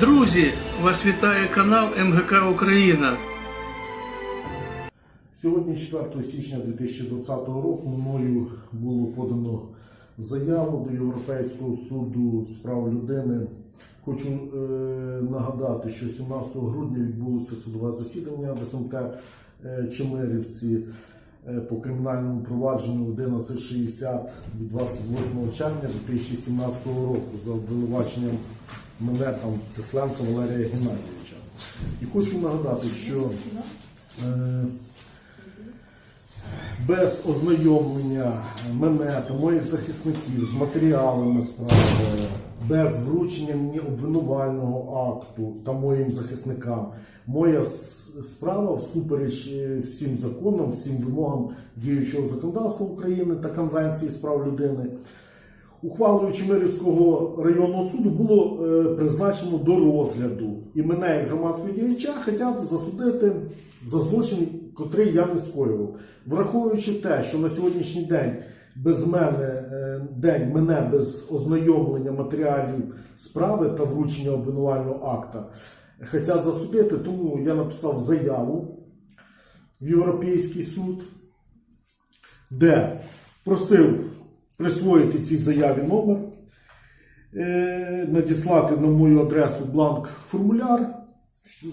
Друзі, вас вітає канал МГК Україна. Сьогодні, 4 січня 2020 року, мною було подано заяву до Європейського суду з прав людини. Хочу е, нагадати, що 17 грудня відбулося судове засідання в СМК е, Чемерівці е, по кримінальному провадженню 1160 від 28 червня 2017 року за обвинуваченням мене там Тесленка Валерія Геннадійовича. І хочу нагадати, що е, без ознайомлення мене та моїх захисників з матеріалами справи, без вручення мені обвинувального акту та моїм захисникам, моя справа всупереч е, всім законам, всім вимогам діючого законодавства України та Конвенції з прав людини. Ухвалою Чемерівського районного суду було е, призначено до розгляду і мене, як громадського діяча, хотять засудити за злочин, котрий я не скоював. Враховуючи те, що на сьогоднішній день без мене е, день мене без ознайомлення матеріалів справи та вручення обвинувального акта хотять засудити, тому я написав заяву в Європейський суд де просив присвоїти цій заяві номер, е, надіслати на мою адресу бланк формуляр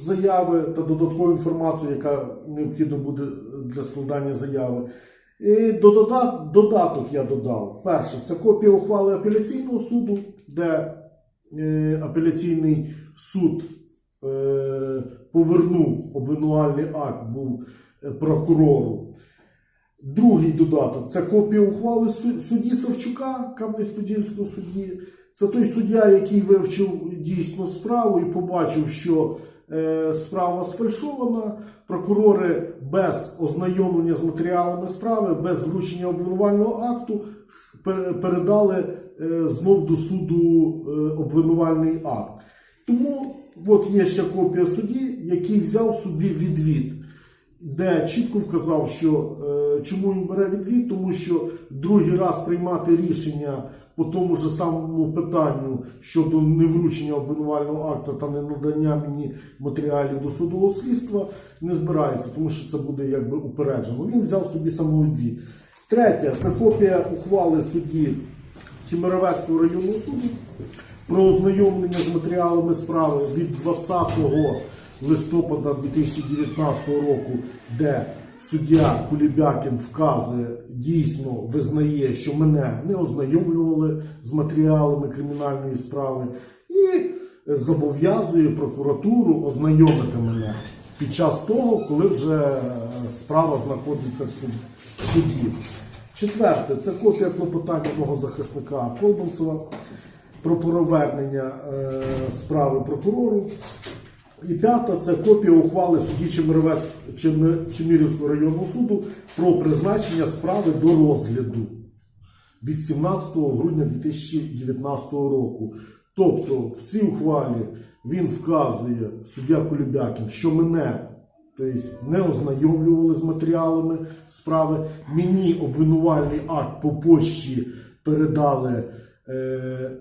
заяви та додаткову інформацію, яка необхідна буде для складання заяви. І додаток я додав. Перше, це копія ухвали апеляційного суду, де е, апеляційний суд е, повернув обвинувальний акт був прокурору. Другий додаток це копія ухвали судді Савчука, Кам'янець-Подільського судді. Це той суддя, який вивчив дійсно справу і побачив, що е, справа сфальшована. Прокурори без ознайомлення з матеріалами справи, без вручення обвинувального акту передали е, знов до суду е, обвинувальний акт. Тому от є ще копія судді, який взяв собі відвід де чітко вказав, що е, чому він бере відвід, тому що другий раз приймати рішення по тому ж самому питанню щодо невручення обвинувального акту та не надання мені матеріалів до судового слідства не збирається, тому що це буде якби упереджено. Він взяв собі самовідвід. Третє це копія ухвали судді Чемеровецького районного суду про ознайомлення з матеріалами справи від 20 листопада 2019 року, де суддя Кулібякін вказує, дійсно визнає, що мене не ознайомлювали з матеріалами кримінальної справи, і зобов'язує прокуратуру ознайомити мене під час того, коли вже е, справа знаходиться в в суді. Четверте, це копія клопотання мого захисника Колбанцева про повернення е, справи прокурору. І п'ята це копія ухвали судді Чемірівського районного суду про призначення справи до розгляду від 17 грудня 2019 року. Тобто в цій ухвалі він вказує суддя Колюбякін, що мене тобто, не ознайомлювали з матеріалами справи. Мені обвинувальний акт по пошті передали. Е,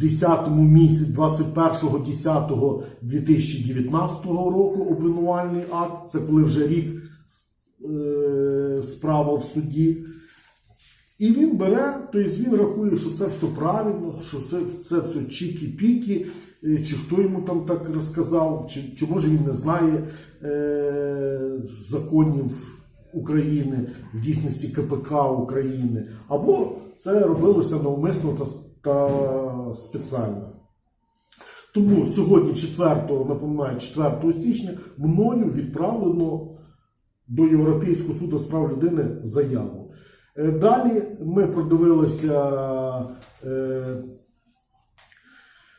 10 місяці 21.10.2019 року обвинувальний акт. Це коли вже рік е, справа в суді. І він бере, тобто він рахує, що це все правильно, що це, це все чікі-піки, е, чи хто йому там так розказав, чи, чи може він не знає е, законів України, в дійсності КПК України, або це робилося навмисно та, та спеціально. Тому сьогодні, 4, напоминаю, 4 січня, мною відправлено до Європейського суду з прав людини заяву. Е, Далі ми продивилися е,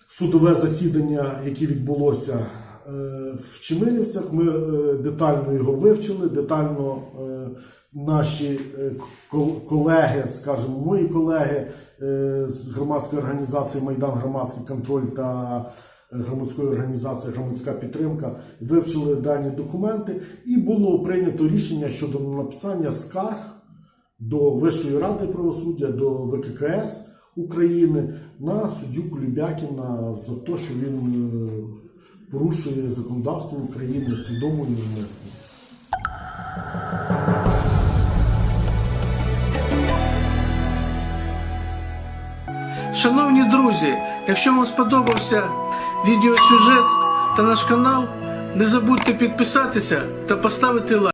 судове засідання, яке відбулося в Чемилівцях. Ми е, детально його вивчили, детально е, наші е, кол- колеги, скажімо, мої колеги е, з громадської організації Майдан Громадський контроль та е, громадської організації Громадська підтримка вивчили дані документи, і було прийнято рішення щодо написання скарг до Вищої ради правосуддя, до ВККС України на суддю Кулібякіна за те, що він е, порушує законодавство України свідомо і навмисно. Шановні друзі, якщо вам сподобався відеосюжет та наш канал, не забудьте підписатися та поставити лайк.